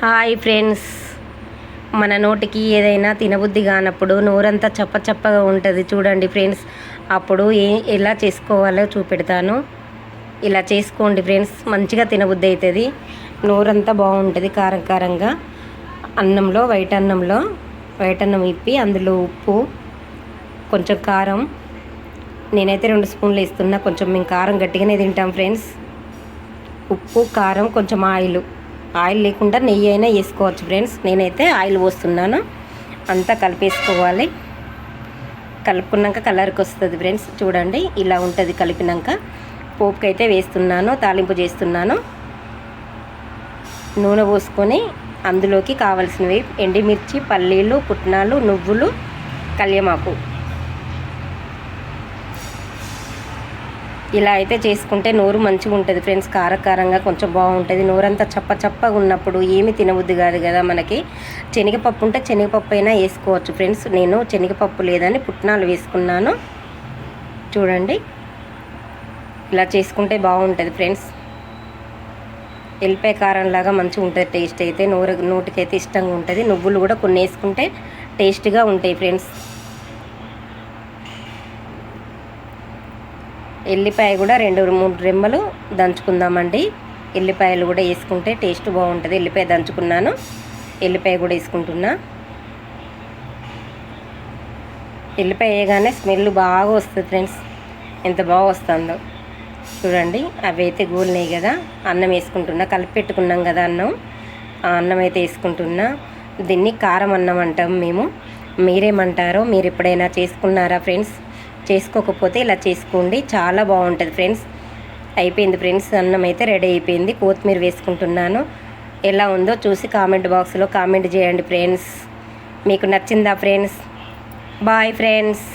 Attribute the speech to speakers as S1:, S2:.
S1: Hi friends. మన నోటికి ఏదైనా తినబుద్ధి కానప్పుడు నోరంతా చప్ప చప్పగా ఉంటుంది చూడండి ఫ్రెండ్స్. అప్పుడు ఏ ఎలా చేసుకోవాలో చూపెడతాను. ఇలా చేసుకోండి ఫ్రెండ్స్ మంచిగా తినబుద్ధి అవుతుంది నోరంతా బాగుంటుంది కారం కారంగా. అన్నంలో వైట్ అన్నంలో వైట్ అన్నం ఇప్పి అందులో ఉప్పు కొంచెం కారం. నేనైతే రెండు స్పూన్లు వేస్తున్నా కొంచెం మేము కారం గట్టిగానే తింటాం ఫ్రెండ్స్. ఉప్పు కారం కొంచెం ఆయిల్. ఆయిల్ లేకుండా నెయ్యి అయినా వేసుకోవచ్చు ఫ్రెండ్స్. నేనైతే ఆయిల్ పోస్తున్నాను. అంతా కలిపేసుకోవాలి. కలుపుకున్నాక కలర్కి వస్తుంది ఫ్రెండ్స్. చూడండి ఇలా ఉంటుంది కలిపినాక. పోపుకి అయితే వేస్తున్నాను తాలింపు చేస్తున్నాను. నూనె పోసుకొని అందులోకి కావలసినవి ఎండిమిర్చి పల్లీలు పుట్నాలు నువ్వులు కళ్యమాకు ఇలా అయితే చేసుకుంటే నోరు మంచిగా ఉంటుంది ఫ్రెండ్స్ కారకారంగా కొంచెం బాగుంటుంది. నోరంతా చప్ప చప్పగా ఉన్నప్పుడు ఏమి తినబుద్ది కాదు కదా మనకి. శనగపప్పు ఉంటే శనగపప్పు అయినా వేసుకోవచ్చు ఫ్రెండ్స్. నేను శనగపప్పు లేదని పుట్నాలు వేసుకున్నాను. చూడండి. ఇలా చేసుకుంటే బాగుంటుంది ఫ్రెండ్స్. ఎల్లిపాయ కారంలాగా మంచిగా ఉంటుంది టేస్ట్ అయితే. నోరు నోటికైతే ఇష్టంగా ఉంటుంది. నువ్వులు కూడా కొన్ని వేసుకుంటే టేస్ట్గా ఉంటాయి ఫ్రెండ్స్. ఎల్లిపాయ కూడా రెండు మూడు రెమ్మలు దంచుకుందామండి. ఎల్లిపాయలు కూడా వేసుకుంటే టేస్ట్ బాగుంటుంది. ఎల్లిపాయ దంచుకున్నాను. ఎల్లిపాయ కూడా వేసుకుంటున్నా. ఎల్లిపాయ వేయగానే స్మెల్ బాగా వస్తుంది ఫ్రెండ్స్. ఎంత బాగా వస్తుందో. చూడండి అవి అయితే గోలినాయి కదా. అన్నం వేసుకుంటున్నా. కలిపి పెట్టుకున్నాం కదా అన్నం. ఆ అన్నం అయితే వేసుకుంటున్నా. దీన్ని కారం అన్నం అంటాం మేము. మీరేమంటారో మీరు ఎప్పుడైనా చేసుకున్నారా ఫ్రెండ్స్? చేసుకోకపోతే ఇలా చేసుకోండి. చాలా బాగుంటుంది ఫ్రెండ్స్. అయిపోయింది ఫ్రెండ్స్. అన్నం అయితే రెడీ అయిపోయింది. కొత్తిమీర వేసుకుంటున్నాను. ఎలా ఉందో చూసి కామెంట్ బాక్స్లో కామెంట్ చేయండి ఫ్రెండ్స్. మీకు నచ్చిందా ఫ్రెండ్స్? Bye friends.